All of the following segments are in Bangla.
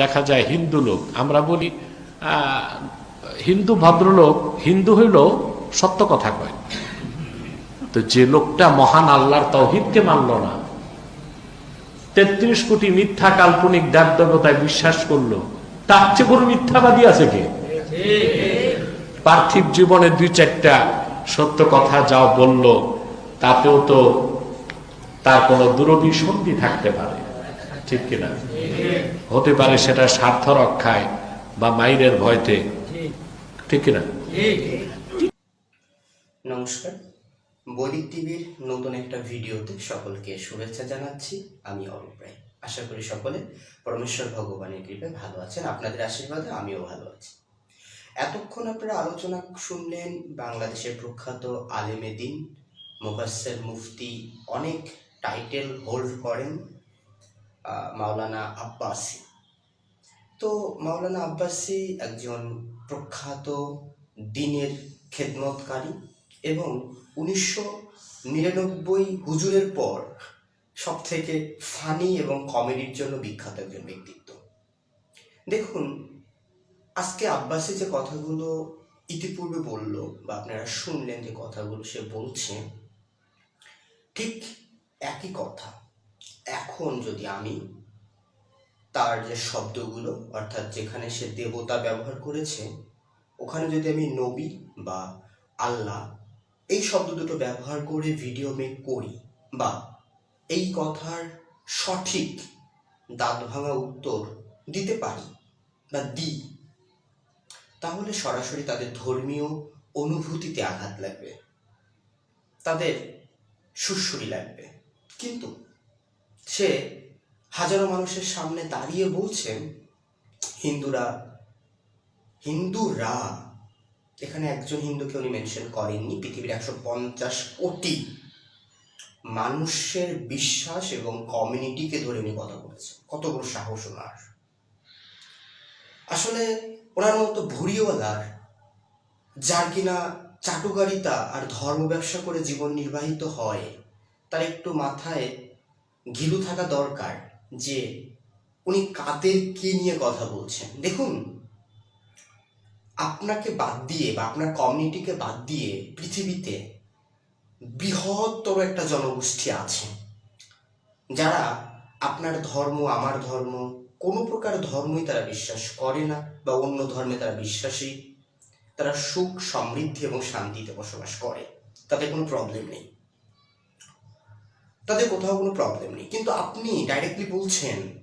দেখা যায় হিন্দু লোক। আমরা বলি হিন্দু ভদ্রলোক, হিন্দু হইল সত্য কথা কয়। তো যে লোকটা মহান আল্লাহর তৌহিদকে মানল না, তেত্রিশ কোটি মিথ্যা কাল্পনিক দেব দেবতায় বিশ্বাস করল, তার চেয়ে বড় মিথ্যাবাদী আছে কে? পার্থিব জীবনে দুই চারটা সত্য কথা যাও বলল, তাতেও তো তার কোনো দুরভিসন্ধি থাকতে পারে। ঠিক কিনা? হতে পারে সেটা স্বার্থ রক্ষায় বা মাইরের ভয়তে। ঠিক কিনা? নমস্কার। বৈদিক টিভির নতুন একটা ভিডিওতে সকলকে শুভেচ্ছা জানাচ্ছি। আমি অরূপ রায়। আশা করি সকলে পরমেশ্বর ভগবানের কৃপায় ভালো আছেন। আপনাদের আশীর্বাদে আমিও ভালো আছি। এতক্ষণ আপনারা আলোচনা শুনলেন বাংলাদেশের প্রখ্যাত আলেমে দিন, মুফাসসির মুফতি অনেক টাইটেল হোল্ড করেন। মাওলানা আব্বাসি। তো মাওলানা আব্বাসি একজন প্রখ্যাত দিনের খেদমতকারী এবং উনিশশো নিরানব্বই হুজুরের পর সব থেকে ফানি এবং কমেডির জন্য বিখ্যাত একজন ব্যক্তিত্ব। দেখুন, আজকে আব্বাসি যে কথাগুলো ইতিপূর্বে বলল বা আপনারা শুনলেন যে কথাগুলো সে বলছে, ঠিক একই কথা। এখন যদি আমি তার যে শব্দগুলো, অর্থাৎ যেখানে সে দেবতা ব্যবহার করেছে, ওখানে যদি আমি নবী বা আল্লাহ, এই শব্দ দুটো ব্যবহার করে ভিডিও মেক করি বা এই কথার সঠিক দাঁত ভাঙা উত্তর দিতে পারি বা দিই, তাহলে সরাসরি তাদের ধর্মীয় অনুভূতিতে আঘাত লাগবে, তাদের সুরসুরি লাগবে। কিন্তু সে হাজারো মানুষের সামনে দাঁড়িয়ে বলছেন, হিন্দুরা হিন্দুরা, এখানে একজন হিন্দুকে উনি মেনশন করেননি, পৃথিবীর একশো পঞ্চাশ কোটি মানুষের বিশ্বাস এবং কমিউনিটিকে ধরে উনি কথা বলেছেন। কত বড় সাহস ওনার। আসলে ওনার মতো ভুড়িওয়ালার যার কিনা চাটুকারিতা আর ধর্ম ব্যবসা করে জীবন নির্বাহিত হয়, তার একটু মাথায় ঘিলু থাকা দরকার যে উনি কাদের কি নিয়ে কথা বলছেন। দেখুন, আপনাকে বাদ দিয়ে বা আপনার কমিউনিটিকে বাদ দিয়ে পৃথিবীতে বৃহত্তর একটা জনগোষ্ঠী আছে। যারা আপনার ধর্ম, আমার ধর্ম, কোনো প্রকার ধর্মই তারা বিশ্বাস করে না বা অন্য ধর্মে তারা বিশ্বাসী। তারা সুখ, সমৃদ্ধি এবং শান্তিতে বসবাস করে। তাতে কোনো প্রবলেম নেই। তাদের কোথাও কোনো প্রবলেম নেই। কিন্তু আপনি ডাইরেক্টলি বলছেন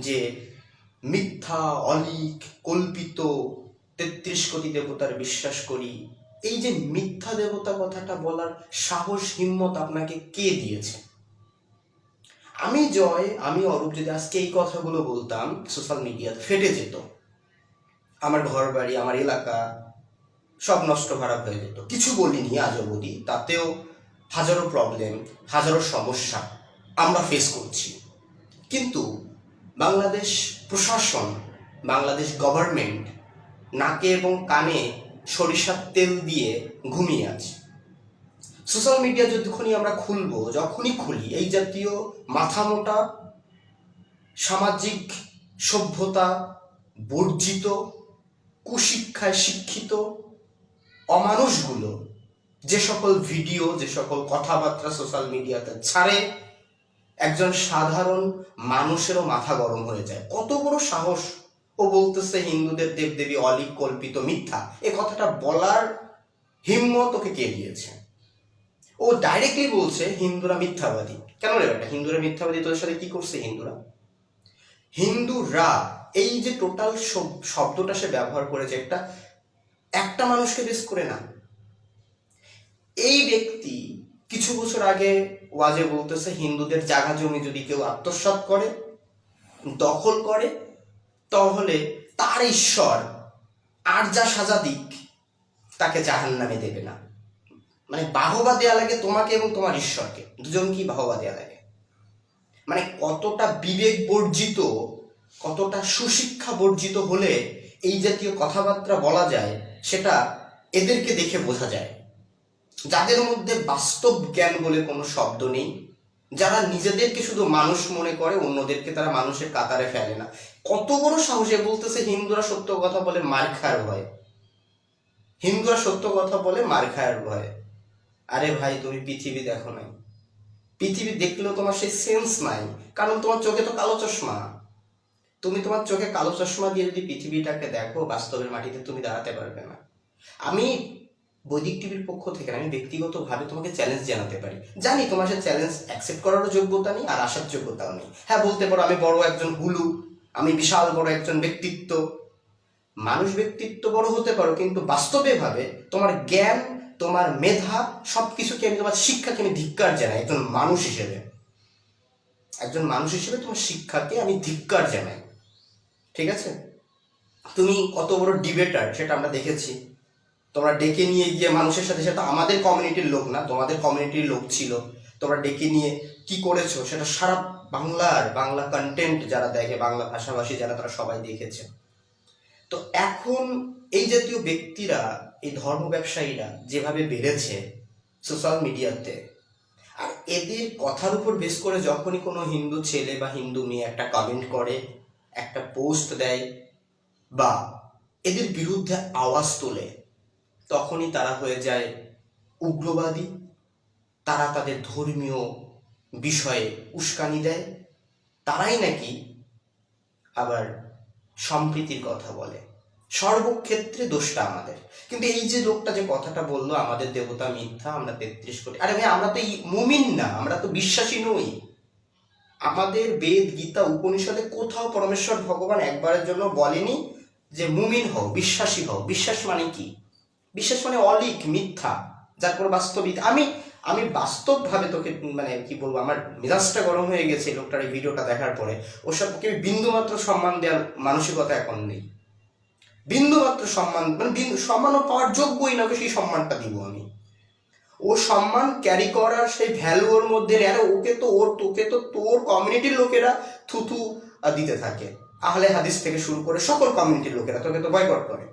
যে মিথ্যা অলিক কল্পিত, তেত্রিশ কোটি দেবতার বিশ্বাস করি। এই যে মিথ্যা দেবতা কথাটা বলার সাহস, হিম্মত আপনাকে কে দিয়েছে? আমি জয়, আমি অরূপ যদি আজকে এই কথাগুলো বলতাম সোশ্যাল মিডিয়াতে ফেটে যেত। আমার ঘর বাড়ি আমার এলাকা সব নষ্ট, খারাপ হয়ে যেত। কিছু বলিনি আজ অবধি, তাতেও হাজারো প্রবলেম হাজারো সমস্যা আমরা ফেস করছি। কিন্তু বাংলাদেশ প্রশাসন, বাংলাদেশ গভর্নমেন্ট নাকে এবং কানে সরিষার তেল দিয়ে ঘুমিয়ে আছে। সোশ্যাল মিডিয়া যতক্ষণই আমরা খুলব, যখনই খুলি, এই জাতীয় মাথামোটা সামাজিক সভ্যতা বর্জিত, কুশিক্ষায় শিক্ষিত অমানুষগুলো যে সকল ভিডিও, যে সকল কথাবার্তা সোশ্যাল মিডিয়াতে ছাড়ে, একজন সাধারণ মানুষেরও মাথা গরম হয়ে যায়। কত বড় সাহস। ও বলতেছে, হিন্দুদের দেবদেবী অলিক, কল্পিত মিথ্যা। এ কথাটা বলার হিম্মত ওকে কে দিয়েছে? ও ডাইরেক্টলি বলছে, হিন্দুরা মিথ্যাবাদী। কেন রে বেটা হিন্দুরা মিথ্যাবাদী, তোদের সাথে কি করছে হিন্দুরা? হিন্দুরা, এই যে টোটাল শব্দটা সে ব্যবহার করেছে, একটা একটা মানুষকে বেশ করে না। এই ব্যক্তি কিছু বছর আগে ওয়াজে বলতেছে, হিন্দুদের জায়গা জমি যদি কেউ আত্মসাৎ করে, দখল করে, তাহলে তার ঈশ্বর আর যা সাজা দিক, তাকে জাহান নামে দেবে না। মানে বাহবা দেয়া লাগে তোমাকে এবং তোমার ঈশ্বরকে। দুজন কি বাহবা দেয়া লাগে? মানে কতটা বিবেক বর্জিত, কতটা সুশিক্ষা বর্জিত হলে এই জাতীয় কথাবার্তা বলা যায়, সেটা এদেরকে দেখে বোঝা যায়। যাদের মধ্যে বাস্তব জ্ঞান বলে কোনো শব্দ নেই, যারা নিজেদেরকে শুধু মানুষ মনে করে, অন্যদেরকে তারা মানুষের কাতারে ফেলে না। কত বড় সাহসে বলতেছে হিন্দুরা সত্য কথা বলে মার খাওয়ার ভয়। হিন্দুরা সত্য কথা বলে মার খাওয়ার ভয়। আরে ভাই, তুমি পৃথিবী দেখো নাই। পৃথিবী দেখলেও তোমার সেই সেন্স নাই, কারণ তোমার চোখে তো কালো চশমা। তুমি তোমার চোখে কালো চশমা দিয়ে যদি পৃথিবীটাকে দেখো, বাস্তবের মাটিতে তুমি দাঁড়াতে পারবে না। আমি বৈদিক টিভির পক্ষ থেকে আমি ব্যক্তিগতভাবে তোমাকে চ্যালেঞ্জ জানাতে পারি। জানি তোমার সে চ্যালেঞ্জ অ্যাকসেপ্ট করারও যোগ্যতা নেই আর আসার যোগ্যতাও নেই। হ্যাঁ বলতে পারো আমি বড় একজন হুলু আমি বিশাল বড় একজন ব্যক্তিত্ব। মানুষ ব্যক্তিত্ব বড় হতে পারো, কিন্তু বাস্তবে ভাবে তোমার জ্ঞান, তোমার মেধা সব কিছুকে আমি তোমার শিক্ষাকে আমি ধিক্কার জানাই, একজন মানুষ হিসেবে। একজন মানুষ হিসেবে তোমার শিক্ষাকে আমি ধিক্কার জানাই। ঠিক আছে? তুমি কত বড় ডিবেটার সেটা আমরা দেখেছি। তোমরা ডেকে নিয়ে গিয়ে মানুষের সাথে, সেটা আমাদের কমিউনিটির লোক না, তোমাদের কমিউনিটির লোক ছিল। তোমরা ডেকে নিয়ে কি করেছ? সেটা সারা বাংলার, বাংলা কন্টেন্ট যারা দেখে, বাংলা ভাষাভাষী যারা, তারা সবাই দেখেছে। তো এখন এই জাতীয় ব্যক্তিরা, এই ধর্ম ব্যবসায়ীরা যেভাবে বেড়েছে সোশ্যাল মিডিয়াতে আর এদের কথার উপর বেস করে যখনই কোনো হিন্দু ছেলে বা হিন্দু মেয়ে একটা কমেন্ট করে, একটা পোস্ট দেয়, বা এদের বিরুদ্ধে আওয়াজ তোলে তখনই তারা হয়ে যায় উগ্রবাদী। তারা তাদের ধর্মীয় বিষয়ে উস্কানি দেয়। তারাই নাকি আবার সম্প্রীতির কথা বলে। সর্বক্ষেত্রে দোষটা আমাদের। কিন্তু এই যে লোকটা যে কথাটা বলল, আমাদের দেবতা মিথ্যা, আমরা তেত্রিশ কোটি। আরে ভাই আমরা তো এই মুমিন না, আমরা তো বিশ্বাসী নই। আমাদের বেদ, গীতা, উপনিষদে কোথাও পরমেশ্বর ভগবান একবারের জন্য বলেনি যে মুমিন হও, বিশ্বাসী হও। বিশ্বাস মানে কি? বিশ্বাস মানে অলিক, মিথ্যা, যার কোনো বাস্তবিক, আমি আমি বাস্তবভাবে তোকে মানে কি বলব, আমার মেজাজটা গরম হয়ে গেছে লোকটার এই ভিডিওটা দেখার পরে। ওর সবকে বিন্দু মাত্র সম্মান দেওয়ার মানসিকতা এখন নেই। বিন্দুমাত্র সম্মান মানে বিন্দু, সম্মানও পাওয়ার যোগ্যই না সেই সম্মানটা দিব আমি। ও সম্মান ক্যারি করার সেই ভ্যালু ওর মধ্যে নেই। আরে ওকে তো ওর, তোকে তো তোর কমিউনিটির লোকেরা থুথু দিতে থাকে। আহলে হাদিস থেকে শুরু করে সকল কমিউনিটির লোকেরা তোকে তো বয়কট করে।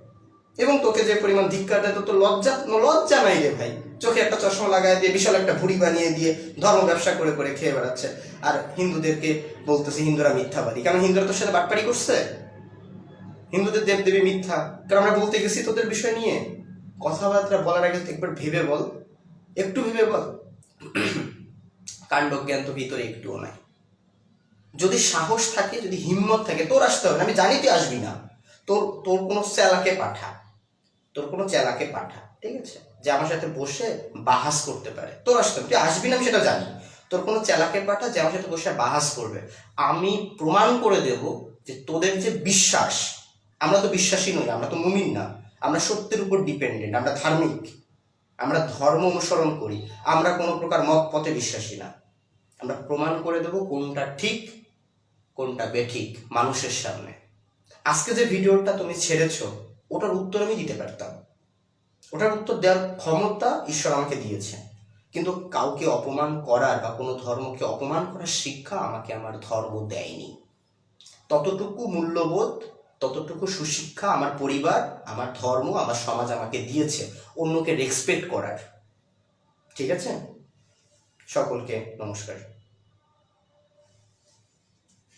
এবং তোকে যে পরিমাণ ধিক্কার দেয়, তোর লজ্জা লজ্জা নাই রে ভাই। চোখে একটা চশমা লাগায় দিয়ে বিশাল একটা ভুড়ি বানিয়ে দিয়ে ধর্ম ব্যবসা করে করে খেয়ে বেড়াচ্ছে। আর হিন্দুদেরকে বলতেছে, হিন্দুরা মিথ্যাবাদী। কারণ হিন্দুরা তোর সাথে বাটপাড়ি করছে? হিন্দুদের দেবদেবী মিথ্যা। কারণ আমরা বলতে গেছি তোদের বিষয় নিয়ে। কথাবার্তা বলার আগে একবার ভেবে বল। একটু ভেবে বল। কাণ্ডজ্ঞান তো ভিতরে একটুও নাই। যদি সাহস থাকে, যদি হিম্মত থাকে, তোর আসতে হবে আমি জানি তুই আসবি না। তোর তোর কোনো চেলাকে পাঠা। তোর কোনো চেলাকে পাঠা, ঠিক আছে? যে আমার সাথে বসে বাহাস করতে পারে। তোর আসতে তুই আসবি না আমি সেটা জানি। তোর কোনো চেলাকে পাঠা যে আমার সাথে বসে বাহাস করবে। আমি প্রমাণ করে দেব যে তোদের যে বিশ্বাস, আমরা তো বিশ্বাসী নই, আমরা তো মুমিন না। আমরা সত্যের উপর ডিপেন্ডেন্ট আমরা ধার্মিক। আমরা ধর্ম অনুসরণ করি, আমরা কোনো প্রকার মত পথে বিশ্বাসী না। আমরা প্রমাণ করে দেব কোনটা ঠিক, কোনটা বেঠিক মানুষের সামনে। আজকে যে ভিডিওটা তুমি ছেড়েছো ওটার উত্তর আমি দিতে পারতাম। ওটার উত্তর দেওয়ার ক্ষমতা ঈশ্বর আমাকে দিয়েছে কিন্তু কাউকে অপমান করার বা কোনো ধর্মকে অপমান করার শিক্ষা আমাকে আমার ধর্ম দেয়নি। ততটুকু মূল্যবোধ, ততটুকু সুশিক্ষা আমার পরিবার, আমার ধর্ম, আমার সমাজ আমাকে দিয়েছে অন্যকে রেসপেক্ট করার। ঠিক আছে? সকলকে নমস্কার।